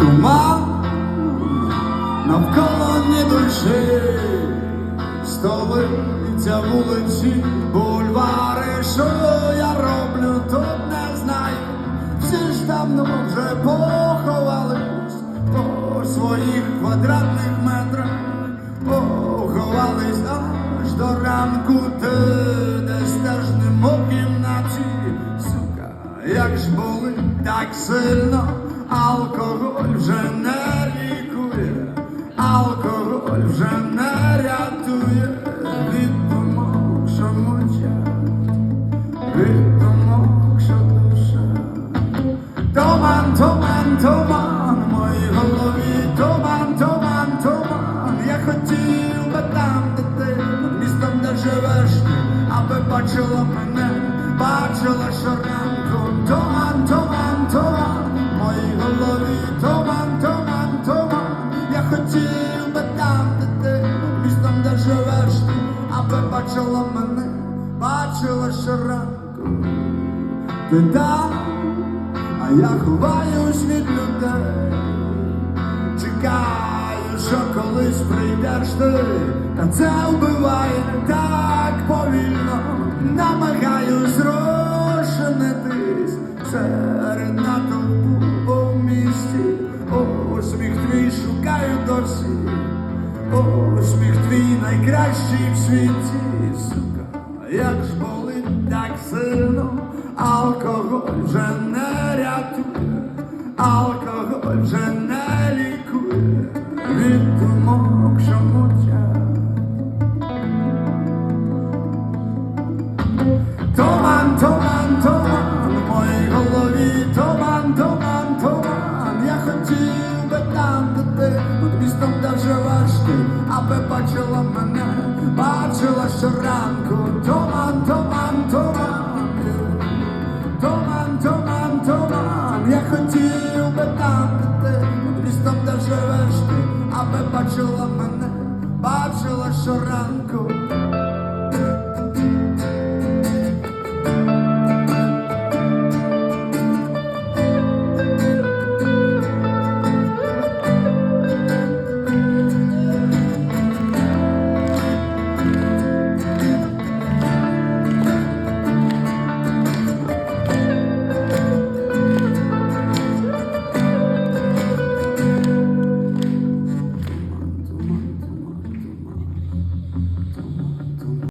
туман навколо не душить, столиця вулиці, бульвари, що я роблю, тут не знаю. Всі ж давно вже поховались по своїх квадратних метрах, поховались аж до ранку ти десь теж не мов кімнаті. Сука, як ж були так сильно алкоголь вже не лікує, алкоголь вже не рятує від що мовчать, від що душа. Туман, туман, туман, в моїй голові, туман, туман, туман. Я хотів би там, де ти, містом, де живеш аби бачила мене, бачила щоранку. Живеш ти, аби бачила мене, бачила щоранку. Ти там, а я ховаюсь від людей, чекаю, що колись прийдеш ти, та це вбиває так повільно, намагаюсь розшинитись серед натовпу у місті, усміх твій шукаю досі, усміх твій найкращий в світі, сука, як ж болить так сильно, алкоголь вже не рятує, алкоголь вже не лікує. Від думок, що мовчать. Туман, туман, туман, в моїй голові, туман, аби бачила мене, бачила щоранку. Туман, туман, туман, туман, туман, туман. Я хотів би там, де ти, містом, де живеш ти, аби бачила мене, бачила щоранку.